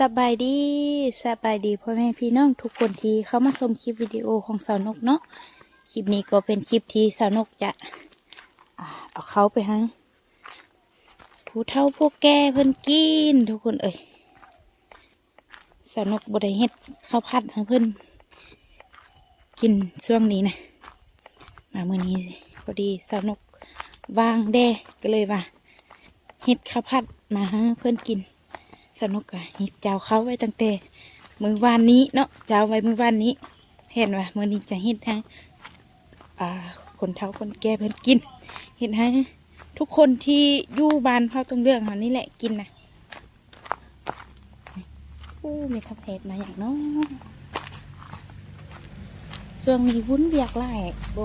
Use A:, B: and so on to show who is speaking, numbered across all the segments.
A: สบายดีสบายดีพ่อแม่พี่น้องทุกคนที่เข้ามาชมคลิปวิดีโอของสาวนกเนาะคลิปนี้ก็เป็นคลิปที่สาวนกจะเอาเขาไปให้ผู้เฒ่าผู้แกเพิ่นกินทุกคนเอ่ยสาวนกบได้เฮ็ดข้าวผัดให้เพิ่นกินช่วงนี้นะมาเมื่อนี้พอดีสาวนกวางแดก็เลยว่าเฮ็ดข้าวผัดมาให้เพิ่นกิน สนุกอะหิบเจ้าเขาไว้ตั้งแต่มือวานนี้เนาะเจ้าไว้มือวานนี้ เห็นว่ามือนี้จะเฮ็ดให้อ่าคนเฒ่าคนแก่เพิ่นกิน เห็นให้ทุกคนที่อยู่บ้านเขาตรงเรื่องเขานี่แหละกินนะอู้มีทับเห็ดมาอย่างเน้องช่วงนี้วุ้นเวียกไล่โบ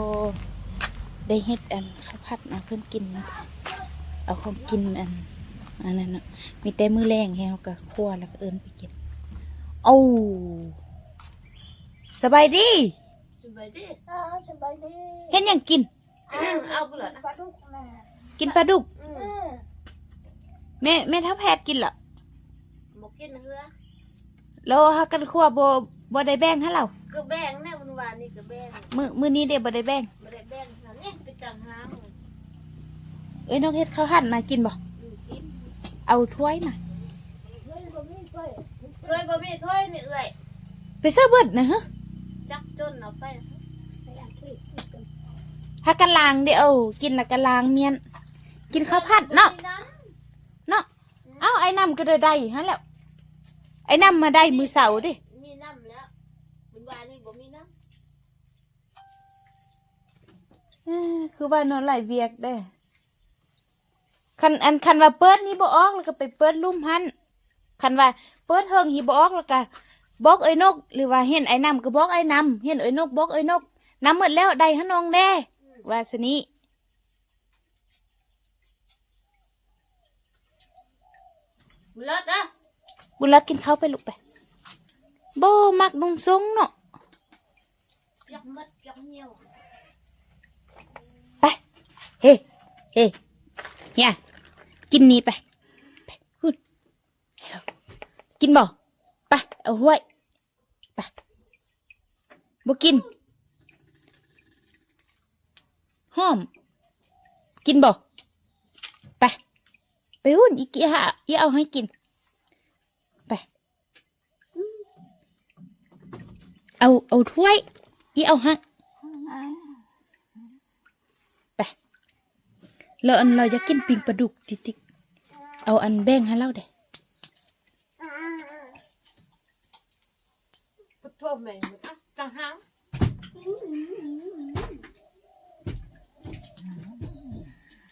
A: ได้เฮ็ดอันข้าวผัดมาเพิ่นกินนะเอาของกินอัน อันนั้นเนาะมีแต่มือแรงแฮวกับคั่วแล้วก็เอินไปกินโอ้สบายดี
B: สบายดี
C: อ้าวสบายดี
A: เห็นหยังกิน
B: เอากูเหรอนะ
C: ปลาดุกนะ
A: กินปลาดุก
B: อื
C: เอ
B: ม
C: อ
A: แม่แม่ทัพแพทย์กินเหรอ
B: บอกกินเหือ
A: แล้วฮักกันคั่วบ่บ่ได้แบ่งให้เรา
B: ก็แบ่งแน่วันวานนี่ก็แบ่ง
A: มือมือนี้เดี๋ยวบ่ได้แบ่ง
B: ไม่ได้แบ่งนะเนี่ยไปจังห้าง
A: เอ้ยน้องเฮ็ดข้าวหั่นมากินบ่
B: อืมกิน
A: เอาถ้วยมา
C: เฮ้ยบ่มีเฟ้ย
B: ถ้วยบะหมี่ถ้วยนี่เอ้ย
A: ไปเสื้อเบิดนะฮะ
B: จักจนเอาไป
C: ไปอ่านที่ที่กัน
A: ฮักกันล้างเดี๋ยวเอากินแล้วก็ล้างเมียน กินข้าวผัดเนาะ
B: มีน้
A: เนาะเอ้าไอ้น้ำก็ได้ได้ฮะแล้วไอ้น้ำมาได้มือเสาร์ดิำ
B: มีน้ำแล้ววันวานนี่บ่มีน้
A: เอ้อคือว่านอนหลายเวียกได้ คันอันคันว่าเปิดนี้บ่ออกแล้วก็ไปเปิดลุ่มหันคันว่าเปิดเฮิงหีบ่ออกแล้วก็บอกไอ้นก หรือว่าเห็นไอ้นำก็บอกไอ้นำเห็นไอ้นกบอกไอ้นกนำหมดแล้วได้หะน้องแด้ว่าสนี้ำ
B: บุญรถนะ
A: บุญรัดกินข้าวไปลูกไปบ่มักนุ่งทรงเนาะ
B: ยักมัดยักเหนียว
A: ไปเฮ้เฮ้เฮีย กินนี่ไปไปพูดกินบ่ไปเอาห้วยไปบ่กินห้อม กินบ่ไปไปหุ่นอีกกี่หาอีเอาให้กิน ไป เอาเอาถ้วยอีเอาให้ไป แล้วอันเราจะกินปิงปลาดุกติติกเอาอันแบ่งให้เราเด้
B: พุทโธแม่จังห้าง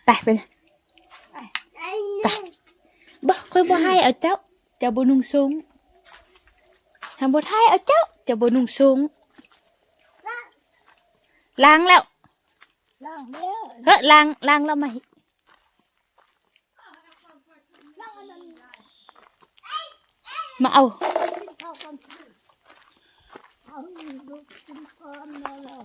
A: ไปไป
C: ไอ้
A: ไปบ่ค่อยบ่ให้เอาเจ้าเจ้าบ่นุ่งสูงทำบ่ให้เอาเจ้าเจ้าบ่นุ่งสูงล้างแล้ว
C: ล่างแล้ว
A: เฮ้ยล้างล้างแล้วไหม
C: ล่างอันนั้น
A: มาเอา
C: กินข้าวกันเอาลูกกินข้าวมาแล้ว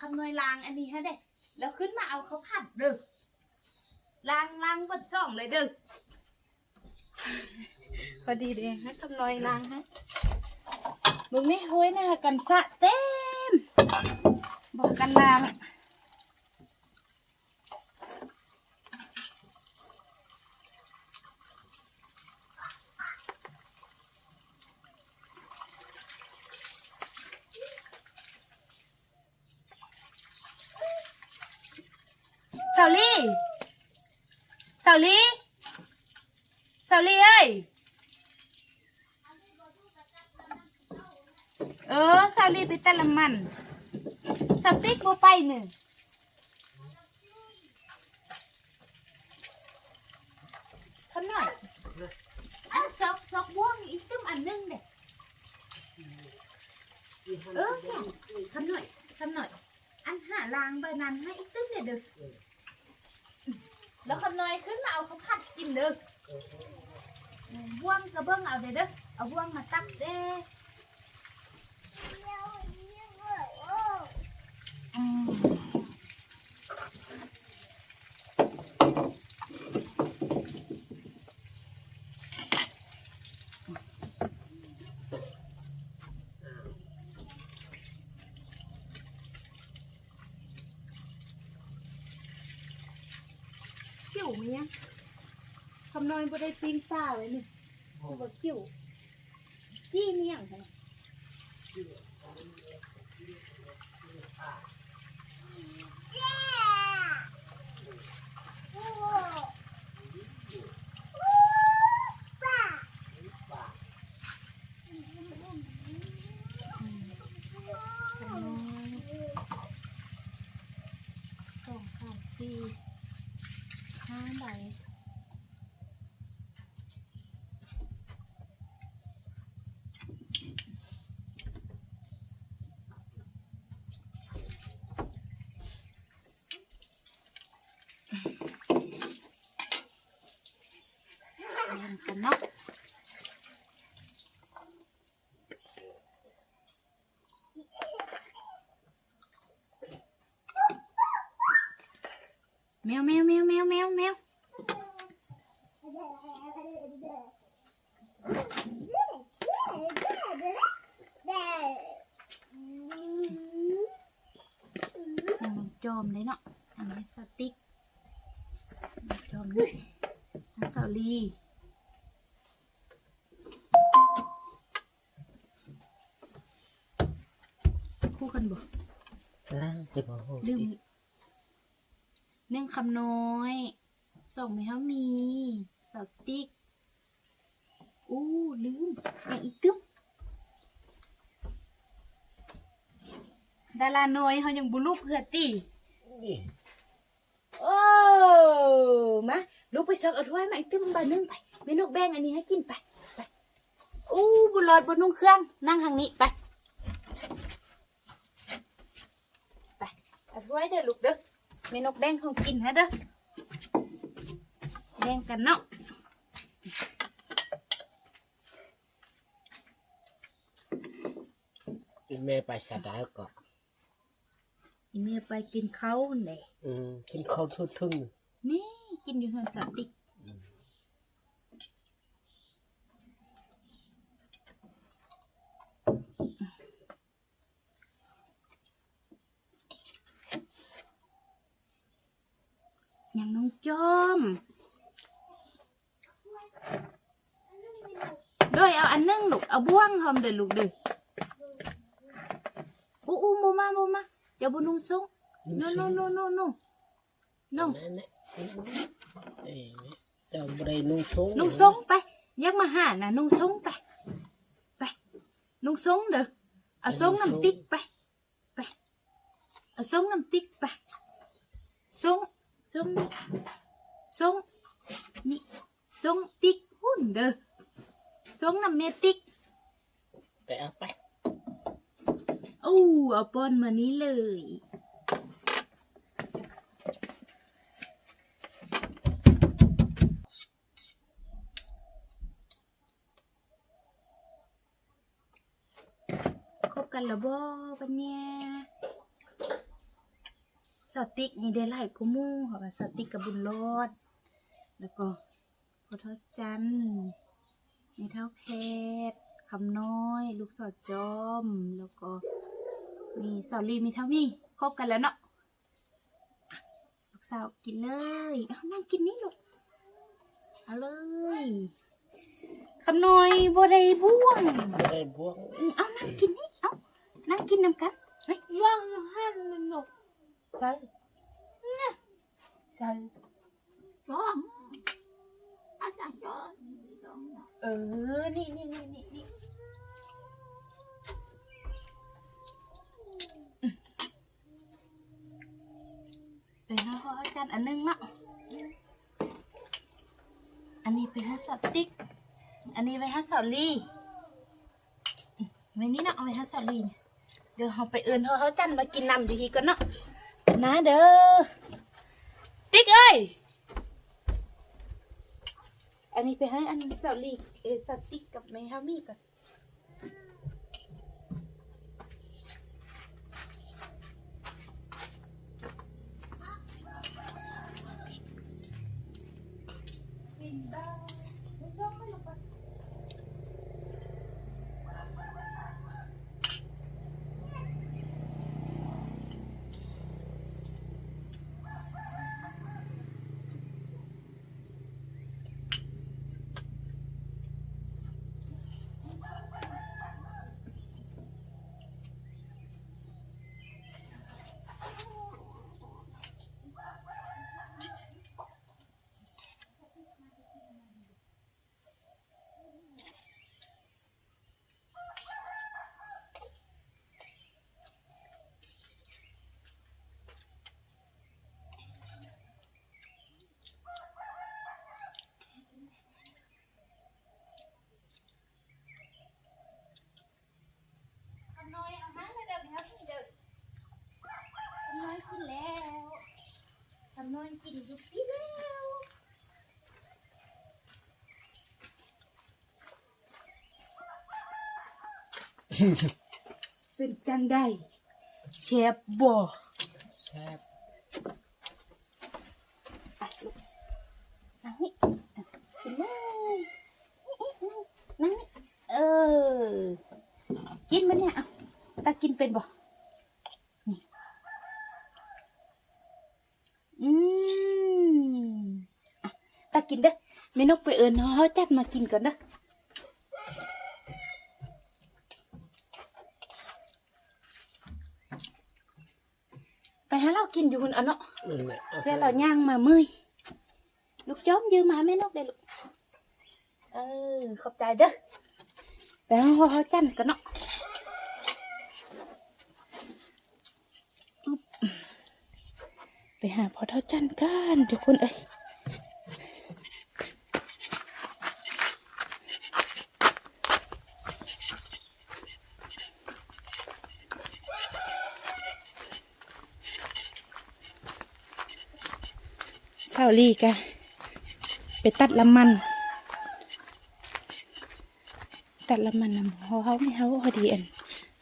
A: คำนวณรางอันนี้ฮะเด็แล้วขึ้นมาเอาเขาวผัดเด้อรางรางบนช่องเลยเด้อพอดีเลยฮะคำนวณรางฮะมึงไม่ห้ยนะกันสะเต็มบอกกันรางเสาลี่ สาวลีสาวลีเอ้ย เออสาลีไปแต่ละมันสติ๊กบ่ไปหนึ่งขนหน่อยอันซอกซอกว่วงอีกตึ้มอันหนึงเด็เออแค่ขนหน่อยขนหน่อย อันหาลางใบนั้นให้อีกตึ้มเนี่ยเด้อแล้วขนหน่อยขึ้นมาเอาเขาผัดกินเด้อว่วงกระเบื้องเอาเด้อเด้อเอาว่วงมาตักเด้ ไหมเนี่ยคำนอยบ่ได้ปีนป่าไว้นี่กูบ่เกี่ยวจี้เมี่ยงค่ะสองสามสี่ ห้าใบเล่นกันเนาะแม วแมวแมวแมวแมวแมวมันจอมเลยเนาะ อันนี้สติ๊กมันจอมเลยอันสาลีคู่กันบ่
D: ล่างจะบอก
A: ลืมหนึ่ง คำน้อย ส่งไปเขามีสติ๊กอู้ลืมอย่างอีกตึ๊บดาราน้อยเขายังบุลุกเพื่อตี
D: นี่
A: โอ้มาลุกไปซักเอาถ้วยมาอีกตึ๊บใบหนึงไปเมนกแบงอันนี้ให้กินไปไปอู้บุญลอยบนนุ่งเครื่องนั่งทางนี้ไปไปเอาถ้วยเด้อลูกเด้อ เมนกแบงเขากินฮะเด้อแบ่งกันเนาะ
D: อีแม่ไปสะดาวก็
A: อีเมียไปกินข้าวเลย
D: อืมกินข้าวทุ่ทึ่ง
A: นี่กินอยู่เฮือนสาติกอย่างน้องจอมด้วยเอาอันนึงลูกเอาบ่วงหอมเด้อ ลูกเด้ออู้อู้โมมาโมมาอย่าบุนุ่งทรง no no no no no no
D: นั่นแหละเอ้ยเจ้าบ่ได้นุ่งทรง
A: นุ่งทรงไปอยักมาหานะนุ่ง ทรงไปไปนุ่งทรงเด้อเอาทรงน้ำติ๊กไปไปเอาทรงน้ำติ๊กไปทรงทรงนี่ทรงนี่ทรงติ๊กหุ่นเด้อทรงน้ำเมติ๊ก
D: ไปเอาไป
A: อู้เอาปอนมานี้เลยคบกันแล้วบ่ปันเนี่ย สติ๊กนี่ได้หลายกูมู่ค่ะว่าสติ๊กกับบุญรอดแล้วก็พอเท่าจันทร์มีเท่าเพชรคำน้อย ลูกสอดจอม แล้วก็มีสาวลีมีเท่านี้คบกันแล้วเนาะอะลูกสาวกินเลยเอานั่งกินนี่ลูกเอาเลยคำน้อยบ่ได้บ่วง
D: บ่ได้บวก
A: อืมเอานั่งกินนี่เอานั่งกินนำกันเฮ้ย
B: ย่างอยู่หันนก
A: ใส่ใส่
B: จ้อง
C: อาจารย์จอดตรงนั้น
A: เออ นี่นี่นี่นี่นี่เป็นห้าข้ออาจารย์อันหนึงเนาะอันนี้เป็นห้าสาวติ๊ก อันนี้ไว้ห้าสาวลี่ไว้นี่เนาะเอาไว้ห้าสาวลี่เนี่ยเดี๋ยวเราไปเอินเขาเขาจันมากินน้ำอยู่ทีก่อนเนาะ นะเด้อ ติ๊กเอ้ย อันนี้ไปให้อันสาวลีเออสาวติ๊กกับแม่ฮามีก่อน ทำน้อยเอามาเลยเดี๋ยวครับเดี๋ยวทำน้อยกินแล้ว ทำน้อยกินยุบปีแล้วเป็นจังได้เชฟบอ
D: แซ่บ
A: นั่งนี่กินเลยนั่งนี่เออ กินมันเนี่ยอะตากินเป็นบ่นี่อืมอะตา กินเด้อแม่นกไปเอิญเขาจัดมากินก่อนเด้อไปหาเรากินอยู่คนเอาเนาะ
D: นั่นแหละเอา
A: เพื่อเราย่างมาเมื่อยลูกจ้อมยืมมาแม่นกได้ลูกเออขอบใจเด้อไปห้องเขาจันกันเนาะอึ๊บไปหาพอเท่าจันกันทุกคนเอ้ย เศร้าลีกะไปตัดลำมัน ตัดละมันนำเขาเขาไม่เขาพอดีอัน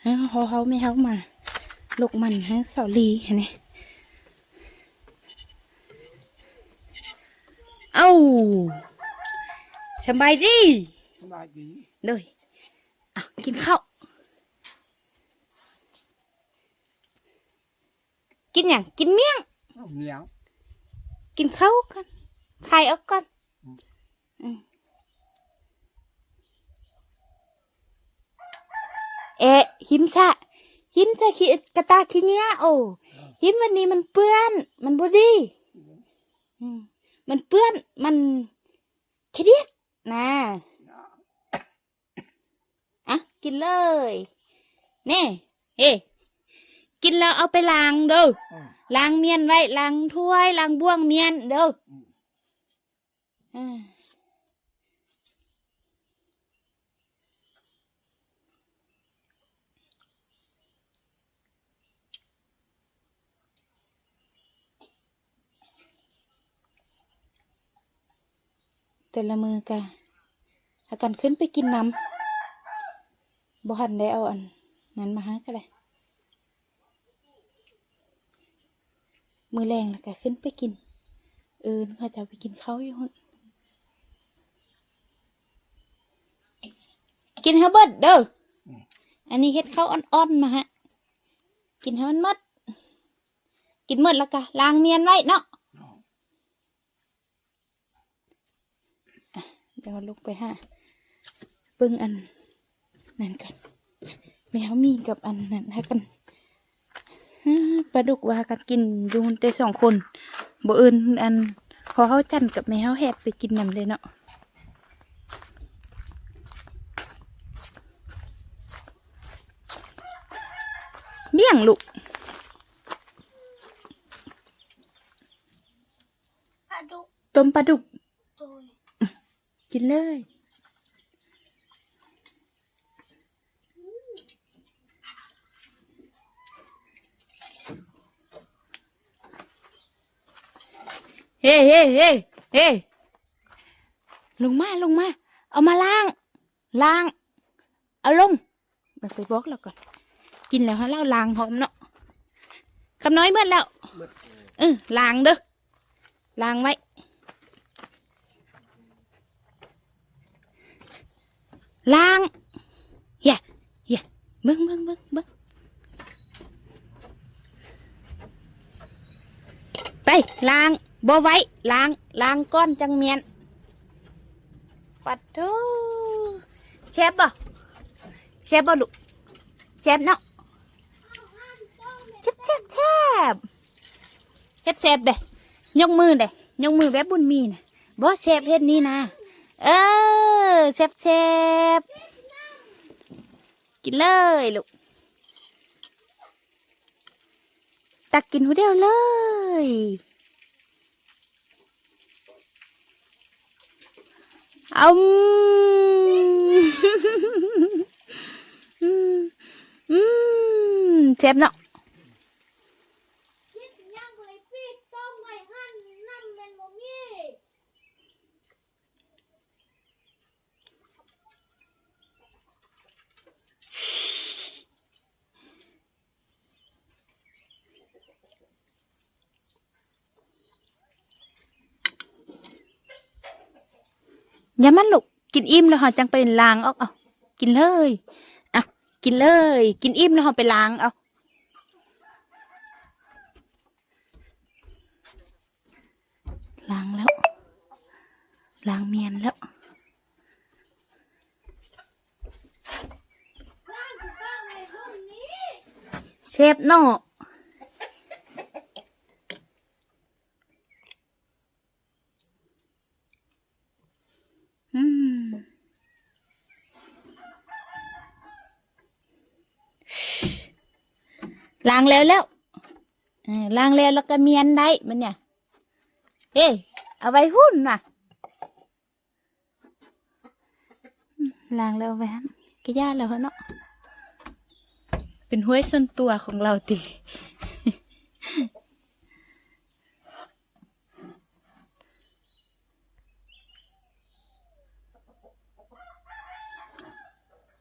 A: ฮะเขาเขาไม่เขามาลูกมันฮะเสาลีเห็นไหมเอ้าสบายดี
D: สบายดี
A: เลยอะกินข้าวกินอย่างกินเมี่ยง
D: เอาเหนียว
A: กินข้าวกันไข่เอาก่อนเอะหิมซะหิมซะขี้กระตาขี้เนี้ยโอ้หิมวันนี้มันเปื้อน มันบดีอืมมันเปื้อนมันเครียดนะอะกินเลยนี่เฮ้ กินแล้วเอาไปล้างเด้อ
D: อืม
A: ล้างเมียนไว้ล้างถ้วยล้างบ่วงเมียนเด้อ
D: อืม
A: อ่าแต่ละมือกะอากันขึ้นไปกินน้ำบ่หันได้เอาอัน นั้นมาให้ก็เลย มือแรงแล้วก็ขึ้นไปกิน เออเขาจะไปกินข้าวอยู่หุ่นกินให้เบิดเด้อ อันนี้เฮ็ดข้าวอ่อนๆมาฮะ กินให้มันหมดกินหมดแล้วก็ล้างเมียนไว้เนาะเดี๋ยวลุกไปหาเบิ่งอัน นั่นกันแมวมีกับอันนั้นให้กัน ปลาดุกว่ากันกินยูนเตสองคนบ่อื่นอัน พอเขาจันกับแม่เขาแหบไปกินนำเลยเนาะเบี่ยงลูกต้มปลาดุก กินเลย เฮ้เฮ้เฮ้เฮ้ลงมาลงมา เอามาล้าง ล้าง เอาลงไปไปบอกเราก่อน กินแล้วฮะเล่าล้างหอมเนาะคำน้อยเมื่อแล้ว
D: หมด
A: เออล้างเด้อล้างไว้ล้างอย่าอย่าเบิ้งเบิ้งเบิ้งเบิ้งไปล้าง บ่ไว้ล้างล้างก้อนจังเมียน ปัดทูเชฟบ่เชฟบ่ลูกเชฟเนาะเชฟเชฟเชฟเฮ็ดเชฟเด้ยกมือเด้ยกมือแบบบุญมีนะบ่เชฟเฮ็ดนี่นะ เออเชฟเชฟกินเลยลูกตักกินหัวเดียวเลย เอาอืมอืมเชฟเนาะ
B: คิดยังไงพี่ต้มไว้หั่นน้ำเป็นบ่มี
A: อย่ามันลูกกินอิ่มแล้วหอจังไปล้างเอาเอากินเลยอะกินเลย กินอิ่มแล้วหอไปล้างเอาล้างแล้วล้างเมียนแล้ว
B: ล้างคือก้างไว้ห้องนี้
A: เชฟเนาะอืม ล้างแล้วแล้วล้างแล้วแล้วก็เมียนได้มันเนี่ย เอ้เอาไว้หุ่นน่ะล้างแล้วแหวนก็ย่าแล้วเหรอเนาะเป็นห้วยส่วนตัวของเราติ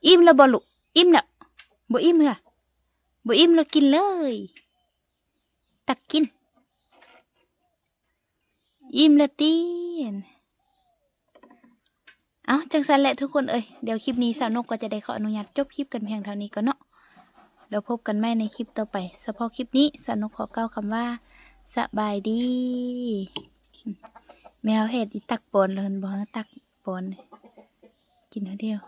A: อิ่มแล้วบ่ลูกอิ่มแล้วบ่อิ่มเหรอบ่อิ่มแล้วกินเลย ตักกิน อิ่มแล้วตีนเอาจังสันแหละทุกคนเอ้ยเดี๋ยวคลิปนี้สาวนกก็จะได้ขออนุญาตจบคลิปกันเพียงเท่านี้ก็เนาะเดี๋ยวพบกันใหม่ในคลิปต่อไปเฉพาะคลิปนี้สานุกขอเก้าวคำว่าสบายดี แมวเห็ดอีตักปนเลยบอกตักปนกินเอาเดียว